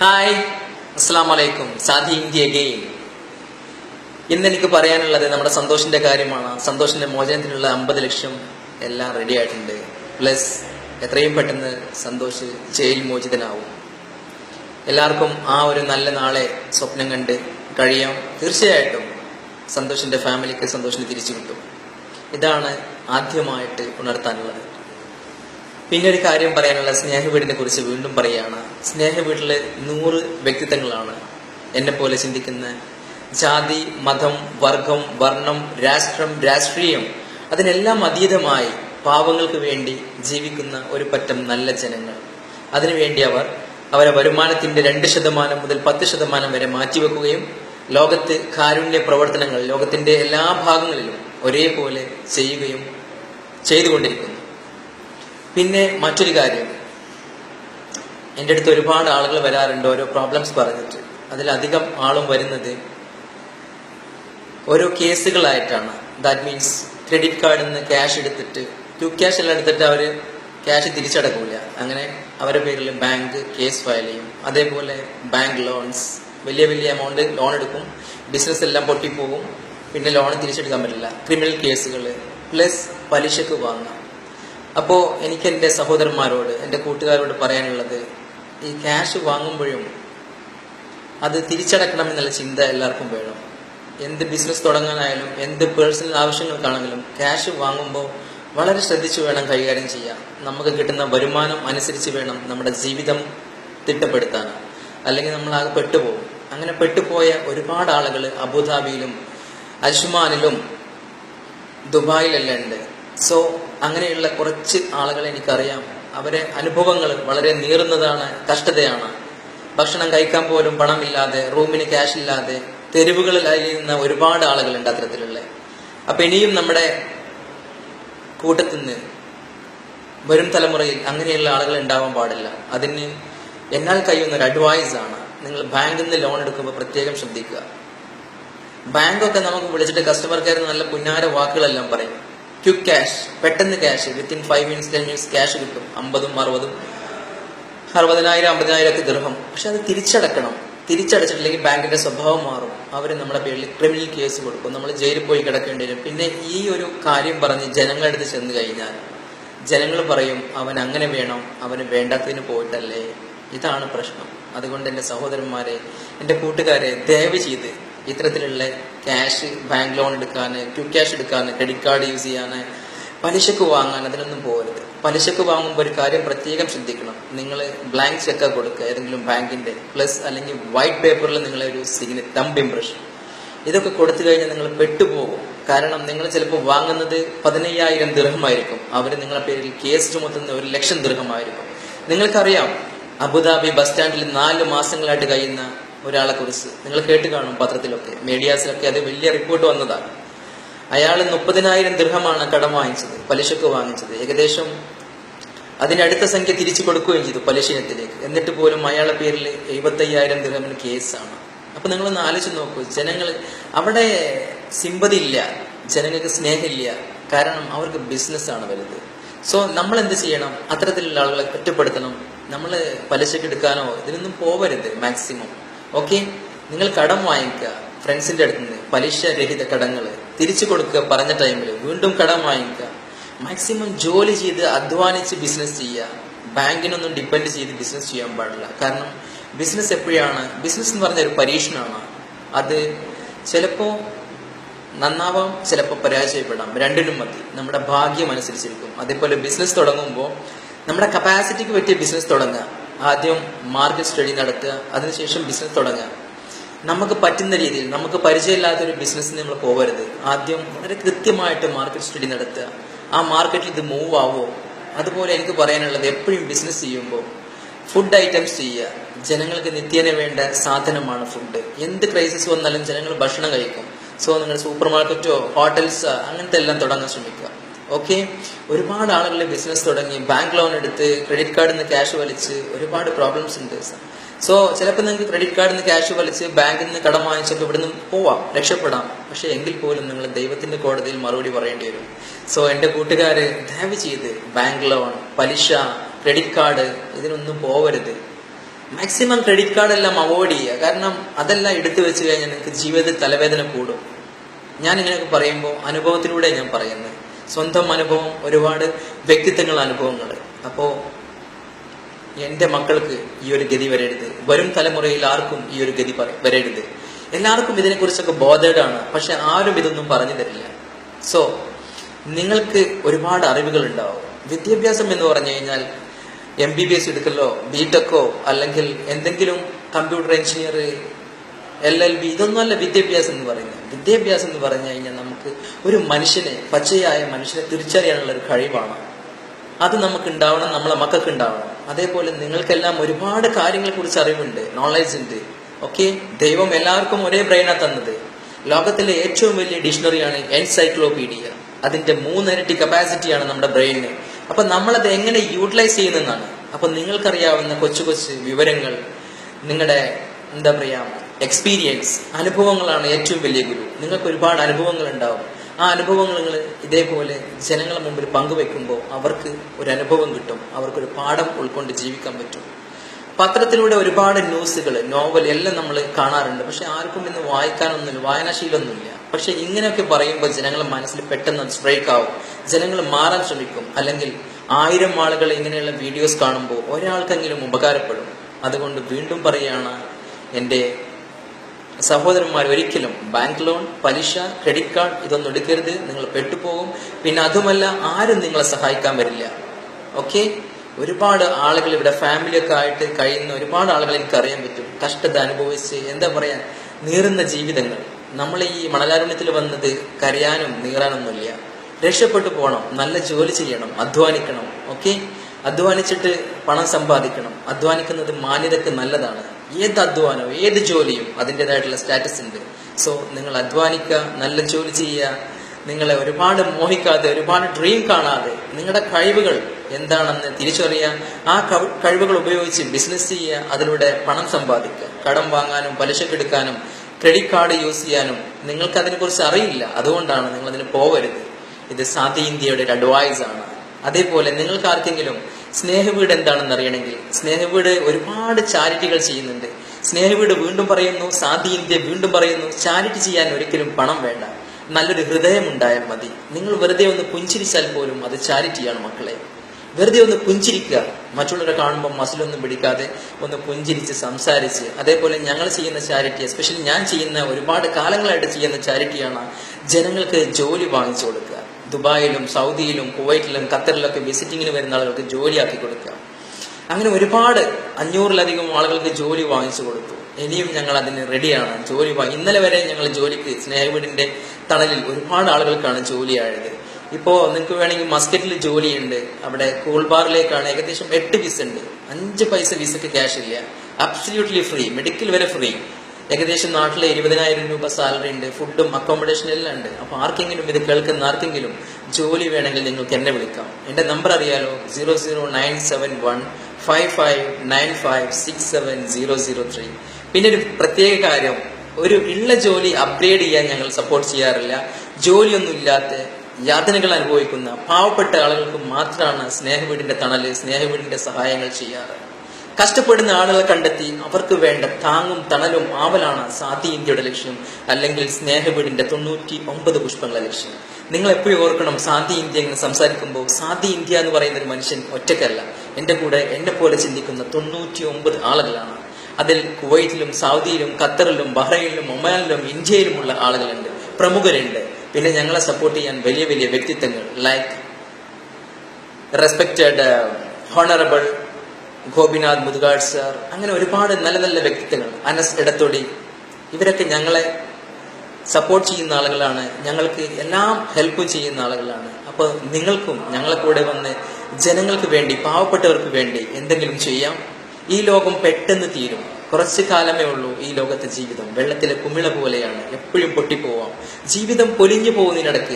Hi അസ്സാം വലൈക്കും സാധി ഇന്ത്യ ഗെയിം ഇന്ന് എനിക്ക് പറയാനുള്ളത് നമ്മുടെ സന്തോഷിന്റെ കാര്യമാണ്. സന്തോഷിന്റെ മോചനത്തിനുള്ള അമ്പത് ലക്ഷം എല്ലാം റെഡി ആയിട്ടുണ്ട്. പ്ലസ് എത്രയും പെട്ടെന്ന് സന്തോഷ് ജയിൽ മോചിതനാവും. എല്ലാവർക്കും ആ ഒരു നല്ല നാളെ സ്വപ്നം കണ്ട് കഴിയാം. തീർച്ചയായിട്ടും സന്തോഷിന്റെ ഫാമിലിക്ക് സന്തോഷിന് തിരിച്ചു കിട്ടും. ഇതാണ് ആദ്യമായിട്ട് ഉണർത്താനുള്ളത്. പിന്നെ ഒരു കാര്യം പറയാനുള്ള സ്നേഹവീടിനെ കുറിച്ച് വീണ്ടും പറയുകയാണ്. സ്നേഹവീട്ടിലെ നൂറ് വ്യക്തിത്വങ്ങളാണ് എന്നെ പോലെ ചിന്തിക്കുന്ന ജാതി മതം വർഗം വർണം രാഷ്ട്രം രാഷ്ട്രീയം അതിനെല്ലാം അതീതമായി പാവങ്ങൾക്ക് വേണ്ടി ജീവിക്കുന്ന ഒരു പറ്റം നല്ല ജനങ്ങൾ. അതിനുവേണ്ടി അവർ അവരെ വരുമാനത്തിന്റെ രണ്ട് ശതമാനം മുതൽ പത്ത് ശതമാനം വരെ മാറ്റിവെക്കുകയും ലോകത്ത് കാരുണ്യ പ്രവർത്തനങ്ങൾ ലോകത്തിന്റെ എല്ലാ ഭാഗങ്ങളിലും ഒരേപോലെ ചെയ്യുകയും ചെയ്തുകൊണ്ടിരിക്കുന്നു. പിന്നെ മറ്റൊരു കാര്യം. എന്റെ അടുത്ത് ഒരുപാട് ആളുകൾ വരാറുണ്ട് ഓരോ പ്രോബ്ലംസ് പറഞ്ഞിട്ട്. അതിലധികം ആളും വരുന്നത് ഓരോ കേസുകളായിട്ടാണ്. ദാറ്റ് മീൻസ് ക്രെഡിറ്റ് കാർഡിൽ നിന്ന് ക്യാഷ് എടുത്തിട്ട് ടു ക്യാഷ് എല്ലാം എടുത്തിട്ട് അവർ ക്യാഷ് തിരിച്ചടക്കൂല. അങ്ങനെ അവരുടെ പേരിൽ ബാങ്ക് കേസ് ഫയൽ ചെയ്യും. അതേപോലെ ബാങ്ക് ലോൺസ് വലിയ വലിയ എമൗണ്ട് ലോൺ എടുക്കും. ബിസിനസ് എല്ലാം പൊട്ടിപ്പോകും പിന്നെ ലോൺ തിരിച്ചെടുക്കാൻ പറ്റില്ല. ക്രിമിനൽ കേസുകൾ പ്ലസ് പലിശക്ക് വാങ്ങാം. അപ്പോൾ എനിക്ക് എന്റെ സഹോദരന്മാരോട് എന്റെ കൂട്ടുകാരോട് പറയാനുള്ളത് ഈ ക്യാഷ് വാങ്ങുമ്പോഴും അത് തിരിച്ചടക്കണം എന്നുള്ള ചിന്ത എല്ലാവർക്കും വേണം. എന്ത് ബിസിനസ് തുടങ്ങാനായാലും എന്ത് പേഴ്സണൽ ആവശ്യങ്ങൾക്കാണെങ്കിലും ക്യാഷ് വാങ്ങുമ്പോൾ വളരെ ശ്രദ്ധിച്ചു വേണം കൈകാര്യം ചെയ്യാൻ. നമുക്ക് കിട്ടുന്ന വരുമാനം അനുസരിച്ച് വേണം നമ്മുടെ ജീവിതം തിട്ടപ്പെടുത്താൻ. അല്ലെങ്കിൽ നമ്മൾ ആകെ പെട്ടുപോകും. അങ്ങനെ പെട്ടുപോയ ഒരുപാട് ആളുകൾ അബുദാബിയിലും അജ്മാനിലും ദുബായിലെല്ലാം ഉണ്ട്. സോ അങ്ങനെയുള്ള കുറച്ച് ആളുകളെ എനിക്കറിയാം. അവരെ അനുഭവങ്ങൾ വളരെ നീറുന്നതാണ് കഷ്ടതയാണ്. ഭക്ഷണം കഴിക്കാൻ പോലും പണമില്ലാതെ റൂമിന് ക്യാഷ് ഇല്ലാതെ തെരുവുകളിൽ അലിയുന്ന ഒരുപാട് ആളുകളുണ്ട് അത്തരത്തിലുള്ള. അപ്പൊ ഇനിയും നമ്മുടെ കൂട്ടത്തിൽ നിന്ന് വരും തലമുറയിൽ അങ്ങനെയുള്ള ആളുകൾ ഉണ്ടാവാൻ പാടില്ല. അതിന് എന്നാൽ കഴിയുന്ന ഒരു അഡ്വൈസ് ആണ്. നിങ്ങൾ ബാങ്കിൽ നിന്ന് ലോൺ എടുക്കുമ്പോൾ പ്രത്യേകം ശ്രദ്ധിക്കുക. ബാങ്കൊക്കെ നമുക്ക് വിളിച്ചിട്ട് കസ്റ്റമർ കെയർ നല്ല പുന്നാര വാക്കുകളെല്ലാം പറയും. ക്വിക്ക് ക്യാഷ് പെട്ടെന്ന് cash within five minutes ten minutes cash കിട്ടും. അമ്പതും അറുപതും അറുപതിനായിരം അമ്പതിനായിരം ഒക്കെ ഗൃഹം പക്ഷെ അത് തിരിച്ചടക്കണം. തിരിച്ചടച്ചിട്ടില്ലെങ്കിൽ ബാങ്കിന്റെ സ്വഭാവം മാറും. അവർ നമ്മുടെ പേരിൽ ക്രിമിനൽ കേസ് കൊടുക്കും. നമ്മൾ ജയിലിൽ പോയി കിടക്കേണ്ടി വരും. പിന്നെ ഈ ഒരു കാര്യം പറഞ്ഞ് ജനങ്ങളുടെ അടുത്ത് ചെന്ന് കഴിഞ്ഞാൽ ജനങ്ങൾ പറയും അവൻ അങ്ങനെ വേണം. അവന് വേണ്ടാത്തതിന് പോയിട്ടല്ലേ? ഇതാണ് പ്രശ്നം. അതുകൊണ്ട് എന്റെ സഹോദരന്മാരെ എന്റെ കൂട്ടുകാരെ ദയവ് ചെയ്ത് ഇത്തരത്തിലുള്ള ക്യാഷ് ബാങ്ക് ലോൺ എടുക്കാൻ ക്യൂ ക്യാഷ് എടുക്കാൻ ക്രെഡിറ്റ് കാർഡ് യൂസ് ചെയ്യാൻ പലിശക്ക് വാങ്ങാൻ അതിനൊന്നും പോകരുത്. പലിശക്ക് വാങ്ങുമ്പോൾ ഒരു കാര്യം പ്രത്യേകം ശ്രദ്ധിക്കണം. നിങ്ങൾ ബ്ലാങ്ക് ചെക്ക് കൊടുക്കുക ഏതെങ്കിലും ബാങ്കിന്റെ പ്ലസ് അല്ലെങ്കിൽ വൈറ്റ് പേപ്പറിൽ നിങ്ങളെ ഒരു സിഗ്ന തമ്പ് ഇംപ്രഷൻ ഇതൊക്കെ കൊടുത്തു കഴിഞ്ഞാൽ നിങ്ങൾ പെട്ടുപോകും. കാരണം നിങ്ങൾ ചിലപ്പോൾ വാങ്ങുന്നത് പതിനയ്യായിരം ദൃഹമായിരിക്കും. അവർ നിങ്ങളുടെ പേരിൽ കേസ് ചുമത്തുന്ന ഒരു ലക്ഷം ദൃഹമായിരിക്കും. നിങ്ങൾക്കറിയാം അബുദാബി ബസ് സ്റ്റാൻഡിൽ നാല് മാസങ്ങളായിട്ട് കഴിയുന്ന ഒരാളെ കുറിച്ച്. നിങ്ങൾ കേട്ട് കാണും പത്രത്തിലൊക്കെ മീഡിയാസിലൊക്കെ അത് വലിയ റിപ്പോർട്ട് വന്നതാണ്. അയാൾ മുപ്പതിനായിരം ദൃഹമാണ് കടം വാങ്ങിച്ചത് പലിശക്ക് വാങ്ങിച്ചത്. ഏകദേശം അതിനടുത്ത സംഖ്യ തിരിച്ചു കൊടുക്കുകയും ചെയ്തു പലിശനത്തിലേക്ക് എന്നിട്ട് പോലും അയാളുടെ പേരിൽ എഴുപത്തയ്യായിരം ദൃഹമിന് കേസാണ്. അപ്പൊ നിങ്ങളൊന്ന് ആലോചിച്ച് നോക്കൂ ജനങ്ങൾ അവിടെ സിമ്പതി ഇല്ല ജനങ്ങൾക്ക് സ്നേഹമില്ല. കാരണം അവർക്ക് ബിസിനസ്സാണ് വലുത്. സോ നമ്മൾ എന്ത് ചെയ്യണം? അത്തരത്തിലുള്ള ആളുകളെ കുറ്റപ്പെടുത്തണം നമ്മൾ പലിശക്ക് എടുക്കാനോ ഇതിനൊന്നും പോവരുത് മാക്സിമം ഓക്കെ? നിങ്ങൾ കടം വാങ്ങിക്കുക ഫ്രണ്ട്സിന്റെ അടുത്ത് നിന്ന് പലിശ രഹിത കടങ്ങൾ തിരിച്ചു കൊടുക്കുക പറഞ്ഞ ടൈമിൽ വീണ്ടും കടം വാങ്ങിക്കുക. മാക്സിമം ജോലി ചെയ്ത് അധ്വാനിച്ച് ബിസിനസ് ചെയ്യുക. ബാങ്കിനൊന്നും ഡിപ്പെൻഡ് ചെയ്ത് ബിസിനസ് ചെയ്യാൻ പാടില്ല. കാരണം ബിസിനസ് എപ്പോഴാണ്? ബിസിനസ് എന്ന് പറഞ്ഞ ഒരു പരീക്ഷണമാണ്. അത് ചിലപ്പോൾ നന്നാവാം ചിലപ്പോൾ പരാജയപ്പെടാം. രണ്ടിനും മതി. നമ്മുടെ ഭാഗ്യം അനുസരിച്ചിരിക്കും. അതേപോലെ ബിസിനസ് തുടങ്ങുമ്പോൾ നമ്മുടെ കപ്പാസിറ്റിക്ക് പറ്റിയ ബിസിനസ് തുടങ്ങുക. ആദ്യം മാർക്കറ്റ് സ്റ്റഡി നടത്തുക അതിനുശേഷം ബിസിനസ് തുടങ്ങുക. നമുക്ക് പറ്റുന്ന രീതിയിൽ നമുക്ക് പരിചയമില്ലാത്ത ഒരു ബിസിനസ്സിന് നമ്മൾ പോകരുത് ആദ്യം വളരെ കൃത്യമായിട്ട് മാർക്കറ്റ് സ്റ്റഡി നടത്തുക. ആ മാർക്കറ്റിൽ ഇത് മൂവ് ആവോ? അതുപോലെ എനിക്ക് പറയാനുള്ളത് എപ്പോഴും ബിസിനസ് ചെയ്യുമ്പോൾ ഫുഡ് ഐറ്റംസ് ചെയ്യുക. ജനങ്ങൾക്ക് നിത്യേന വേണ്ട സാധനമാണ് ഫുഡ് എന്ത് ക്രൈസിസ് വന്നാലും ജനങ്ങൾ ഭക്ഷണം കഴിക്കും. സോ നിങ്ങൾ സൂപ്പർ മാർക്കറ്റോ ഹോട്ടൽസ് അങ്ങനത്തെ എല്ലാം തുടങ്ങാൻ ശ്രമിക്കുക. ഓക്കെ ഒരുപാട് ആളുകൾ ബിസിനസ് തുടങ്ങി. ബാങ്ക് ലോൺ എടുത്ത് ക്രെഡിറ്റ് കാർഡിൽ നിന്ന് ക്യാഷ് വലിച്ച് ഒരുപാട് പ്രോബ്ലംസ് ഉണ്ട്. സോ ചിലപ്പോൾ നിങ്ങൾക്ക് ക്രെഡിറ്റ് കാർഡിൽ നിന്ന് ക്യാഷ് വലിച്ച് ബാങ്കിൽ നിന്ന് കടം വാങ്ങിച്ചപ്പോൾ ഇവിടെ നിന്ന് പോവാം രക്ഷപ്പെടാം. പക്ഷെ എങ്കിൽ പോലും നിങ്ങൾ ദൈവത്തിന്റെ കോടതിയിൽ മറുപടി പറയേണ്ടി വരും. സോ എന്റെ കൂട്ടുകാര് ദയവ് ചെയ്ത് ബാങ്ക് ലോൺ പലിശ ക്രെഡിറ്റ് കാർഡ് ഇതിനൊന്നും പോവരുത്. മാക്സിമം ക്രെഡിറ്റ് കാർഡ് എല്ലാം അവോയ്ഡ് ചെയ്യുക. കാരണം അതെല്ലാം എടുത്തു വെച്ച് കഴിഞ്ഞാൽ നിങ്ങൾക്ക് ജീവിതത്തിൽ തലവേദന കൂടും. ഞാൻ ഇങ്ങനെയൊക്കെ പറയുമ്പോൾ അനുഭവത്തിലൂടെ ഞാൻ പറയുന്നത്. സ്വന്തം അനുഭവം ഒരുപാട് വ്യക്തിത്വങ്ങൾ അനുഭവങ്ങൾ. അപ്പോൾ എന്റെ മക്കൾക്ക് ഈ ഒരു ഗതി വരരുത്. വരും തലമുറയിൽ ആർക്കും ഈ ഒരു ഗതി വരരുത്. എല്ലാവർക്കും ഇതിനെക്കുറിച്ചൊക്കെ ബോധേഡാണ് പക്ഷെ ആരും ഇതൊന്നും പറഞ്ഞു തരില്ല. സോ നിങ്ങൾക്ക് ഒരുപാട് അറിവുകൾ ഉണ്ടാവും വിദ്യാഭ്യാസം എന്ന് പറഞ്ഞു കഴിഞ്ഞാൽ എം ബി ബി എസ് എടുക്കലോ ബി ടെക്കോ അല്ലെങ്കിൽ എന്തെങ്കിലും computer engineer L L B ഇതൊന്നും അല്ല വിദ്യാഭ്യാസം എന്ന് പറയുന്നത്. വിദ്യാഭ്യാസം എന്ന് പറഞ്ഞു കഴിഞ്ഞാൽ നമുക്ക് ഒരു മനുഷ്യനെ പച്ചയായ മനുഷ്യനെ തിരിച്ചറിയാനുള്ള ഒരു കഴിവാണ്. അത് നമുക്ക് ഉണ്ടാവണം നമ്മളെ മക്കൾക്ക് ഉണ്ടാവണം അതേപോലെ നിങ്ങൾക്കെല്ലാം ഒരുപാട് കാര്യങ്ങളെ കുറിച്ച് അറിവുണ്ട് നോളജ് ഉണ്ട്. ഓക്കെ ദൈവം എല്ലാവർക്കും ഒരേ ബ്രെയിനാ തന്നത്. ലോകത്തിലെ ഏറ്റവും വലിയ ഡിക്ഷണറിയാണ് എൻസൈക്ലോപീഡിയ. അതിന്റെ മൂന്നിരട്ടി കപ്പാസിറ്റിയാണ് നമ്മുടെ ബ്രെയിനിന് അപ്പൊ നമ്മളത് എങ്ങനെ യൂട്ടിലൈസ് ചെയ്യുന്നതാണ്? അപ്പൊ നിങ്ങൾക്കറിയാവുന്ന കൊച്ചു കൊച്ചു വിവരങ്ങൾ. നിങ്ങളുടെ എന്താ പറയാ എക്സ്പീരിയൻസ് അനുഭവങ്ങളാണ് ഏറ്റവും വലിയ ഗുരു. നിങ്ങൾക്ക് ഒരുപാട് അനുഭവങ്ങൾ ഉണ്ടാവും ആ അനുഭവങ്ങൾ നിങ്ങൾ ഇതേപോലെ ജനങ്ങളുടെ മുമ്പിൽ പങ്കുവെക്കുമ്പോൾ അവർക്ക് ഒരു അനുഭവം കിട്ടും. അവർക്കൊരു പാഠം ഉൾക്കൊണ്ട് ജീവിക്കാൻ പറ്റും. പത്രത്തിലൂടെ ഒരുപാട് ന്യൂസുകൾ നോവൽ എല്ലാം നമ്മൾ കാണാറുണ്ട്. പക്ഷെ ആർക്കും ഇന്ന് വായിക്കാനൊന്നുമില്ല വായനാശീലമൊന്നുമില്ല. പക്ഷെ ഇങ്ങനെയൊക്കെ പറയുമ്പോൾ ജനങ്ങളെ മനസ്സിൽ പെട്ടെന്ന് സ്ട്രൈക്ക് ആവും. ജനങ്ങൾ മാറാൻ ശ്രമിക്കും. അല്ലെങ്കിൽ ആയിരം ആളുകൾ ഇങ്ങനെയുള്ള വീഡിയോസ് കാണുമ്പോൾ ഒരാൾക്കെങ്കിലും ഉപകാരപ്പെടും. അതുകൊണ്ട് വീണ്ടും പറയുകയാണ് എന്റെ സഹോദരന്മാർ ഒരിക്കലും ബാങ്ക് ലോൺ പലിശ ക്രെഡിറ്റ് കാർഡ് ഇതൊന്നും എടുക്കരുത്. നിങ്ങൾ പെട്ടുപോകും. പിന്നെ അതുമല്ല ആരും നിങ്ങളെ സഹായിക്കാൻ വരില്ല. ഓക്കെ ഒരുപാട് ആളുകൾ ഇവിടെ ഫാമിലിയൊക്കെ ആയിട്ട് കഴിയുന്ന ഒരുപാട് ആളുകൾ എനിക്ക് അറിയാൻ പറ്റും. കഷ്ടത അനുഭവിച്ച് എന്താ പറയാ നീറുന്ന ജീവിതങ്ങൾ. നമ്മൾ ഈ മണലാരുണ്യത്തിൽ വന്നത് കരയാനും നീറാനൊന്നുമില്ല. രക്ഷപ്പെട്ടു പോകണം. നല്ല ജോലി ചെയ്യണം. അധ്വാനിക്കണം. ഓക്കെ അധ്വാനിച്ചിട്ട് പണം സമ്പാദിക്കണം. അധ്വാനിക്കുന്നത് മാന്യതക്ക് നല്ലതാണ്. ഏത് അധ്വാനവും ഏത് ജോലിയും അതിന്റെതായിട്ടുള്ള സ്റ്റാറ്റസ് ഉണ്ട്. സോ നിങ്ങൾ അധ്വാനിക്കുക നല്ല ജോലി ചെയ്യുക നിങ്ങളെ ഒരുപാട് മോഹിക്കാതെ ഒരുപാട് ഡ്രീം കാണാതെ നിങ്ങളുടെ കഴിവുകൾ എന്താണെന്ന് തിരിച്ചറിയുക ആ കഴിവുകൾ ഉപയോഗിച്ച് ബിസിനസ് ചെയ്യുക അതിലൂടെ പണം സമ്പാദിക്കുക. കടം വാങ്ങാനും പലിശക്കെടുക്കാനും ക്രെഡിറ്റ് കാർഡ് യൂസ് ചെയ്യാനും നിങ്ങൾക്ക് അതിനെക്കുറിച്ച് അറിയില്ല. അതുകൊണ്ടാണ് നിങ്ങൾ അതിന് പോകരുത്. ഇത് സാധ്യ ഇന്ത്യയുടെ ഒരു അഡ്വൈസ് ആണ്. അതേപോലെ നിങ്ങൾക്ക് ആർക്കെങ്കിലും സ്നേഹവീട് എന്താണെന്ന് അറിയണമെങ്കിൽ സ്നേഹവീട് ഒരുപാട് ചാരിറ്റികൾ ചെയ്യുന്നുണ്ട്. സ്നേഹവീട് വീണ്ടും പറയുന്നു സാധി ഇന്ത്യ വീണ്ടും പറയുന്നു ചാരിറ്റി ചെയ്യാൻ ഒരിക്കലും പണം വേണ്ട. നല്ലൊരു ഹൃദയം ഉണ്ടായാൽ മതി. നിങ്ങൾ വെറുതെ ഒന്ന് പുഞ്ചിരിച്ചാൽ പോലും അത് ചാരിറ്റിയാണ് മക്കളെ. വെറുതെ ഒന്ന് പുഞ്ചിരിക്കുക. മറ്റുള്ളവരെ കാണുമ്പോൾ മസിലൊന്നും പിടിക്കാതെ ഒന്ന് പുഞ്ചിരിച്ച് സംസാരിച്ച്. അതേപോലെ ഞങ്ങൾ ചെയ്യുന്ന ചാരിറ്റി എസ്പെഷ്യലി ഞാൻ ചെയ്യുന്ന ഒരുപാട് കാലങ്ങളായിട്ട് ചെയ്യുന്ന ചാരിറ്റിയാണ് ജനങ്ങൾക്ക് ജോലി വാങ്ങിച്ചു കൊടുക്കുക. ദുബായിലും സൗദിയിലും കുവൈറ്റിലും ഖത്തറിലൊക്കെ വിസിറ്റിങ്ങിന് വരുന്ന ആളുകൾക്ക് ജോലിയാക്കി കൊടുക്കുക. അങ്ങനെ ഒരുപാട് അഞ്ഞൂറിലധികം ആളുകൾക്ക് ജോലി വാങ്ങിച്ചു കൊടുത്തു. ഇനിയും ഞങ്ങൾ അതിന് റെഡിയാണ് ജോലി ഇന്നലെ വരെ ഞങ്ങൾ ജോലിക്ക് സ്നേഹവീടിന്റെ തണലിൽ ഒരുപാട് ആളുകൾക്കാണ് ജോലിയായത്. ഇപ്പോ നിങ്ങൾക്ക് വേണമെങ്കിൽ മസ്കറ്റിൽ ജോലിയുണ്ട്. അവിടെ കൂൾബാറിലേക്കാണ് ഏകദേശം എട്ട് വിസ ഉണ്ട്. അഞ്ച് പൈസ വിസക്ക് ക്യാഷ് ഇല്ല. അബ്സല്യൂട്ട്ലി ഫ്രീ മെഡിക്കൽ വരെ ഫ്രീ ഏകദേശം നാട്ടിൽ ഇരുപതിനായിരം രൂപ സാലറി ഉണ്ട്. ഫുഡും അക്കോമഡേഷനും എല്ലാം ഉണ്ട്. അപ്പൊ ആർക്കെങ്കിലും ഇത് കേൾക്കുന്ന ആർക്കെങ്കിലും ജോലി വേണമെങ്കിൽ നിങ്ങൾക്ക് എന്നെ വിളിക്കാം. എന്റെ നമ്പർ അറിയാലോ? Zero zero nine seven one five five nine five six seven zero zero three പിന്നെ ഒരു പ്രത്യേക കാര്യം. ഒരു ഉള്ള ജോലി അപ്ഗ്രേഡ് ചെയ്യാൻ ഞങ്ങൾ സപ്പോർട്ട് ചെയ്യാറില്ല. ജോലിയൊന്നും ഇല്ലാത്ത യാതനകൾ അനുഭവിക്കുന്ന പാവപ്പെട്ട ആളുകൾക്ക് മാത്രമാണ് സ്നേഹവീടിന്റെ തണൽ സ്നേഹവീടിന്റെ സഹായങ്ങൾ ചെയ്യാറ്. കഷ്ടപ്പെടുന്ന ആളുകളെ കണ്ടെത്തി അവർക്ക് വേണ്ട താങ്ങും തണലും ആവലാണ് സാധി ഇന്ത്യയുടെ ലക്ഷ്യം അല്ലെങ്കിൽ സ്നേഹവീടിന്റെ തൊണ്ണൂറ്റി ഒമ്പത് പുഷ്പങ്ങളെ ലക്ഷ്യം. നിങ്ങൾ എപ്പോഴും ഓർക്കണം സാധി ഇന്ത്യ എന്ന് സംസാരിക്കുമ്പോൾ സാധി ഇന്ത്യ എന്ന് പറയുന്ന ഒരു മനുഷ്യൻ ഒറ്റക്കല്ല എന്റെ കൂടെ എന്നെ പോലെ ചിന്തിക്കുന്ന തൊണ്ണൂറ്റി ഒമ്പത് ആളുകളാണ്. അതിൽ കുവൈറ്റിലും സൗദിയിലും ഖത്തറിലും ബഹ്റൈനിലും ഒമാനിലും ഇന്ത്യയിലുമുള്ള ആളുകളുണ്ട്. പ്രമുഖരുണ്ട്. പിന്നെ ഞങ്ങളെ സപ്പോർട്ട് ചെയ്യാൻ വലിയ വലിയ വ്യക്തിത്വങ്ങൾ like respected honourable Gopinath Muthukad sir അങ്ങനെ ഒരുപാട് നല്ല നല്ല വ്യക്തിത്വങ്ങൾ അനസ് ഇടത്തൊടി ഇവരൊക്കെ ഞങ്ങളെ സപ്പോർട്ട് ചെയ്യുന്ന ആളുകളാണ്. ഞങ്ങൾക്ക് എല്ലാം ഹെൽപ്പ് ചെയ്യുന്ന ആളുകളാണ്. അപ്പോൾ നിങ്ങൾക്കും ഞങ്ങളെ കൂടെ വന്ന് ജനങ്ങൾക്ക് വേണ്ടി പാവപ്പെട്ടവർക്ക് വേണ്ടി എന്തെങ്കിലും ചെയ്യാം. ഈ ലോകം പെട്ടെന്ന് തീരും. കുറച്ച് കാലമേ ഉള്ളൂ ഈ ലോകത്തെ ജീവിതം. വെള്ളത്തിലെ കുമിള പോലെയാണ്. എപ്പോഴും പൊട്ടിപ്പോവാം. ജീവിതം പൊലിഞ്ഞു പോകുന്നതിനിടയ്ക്ക്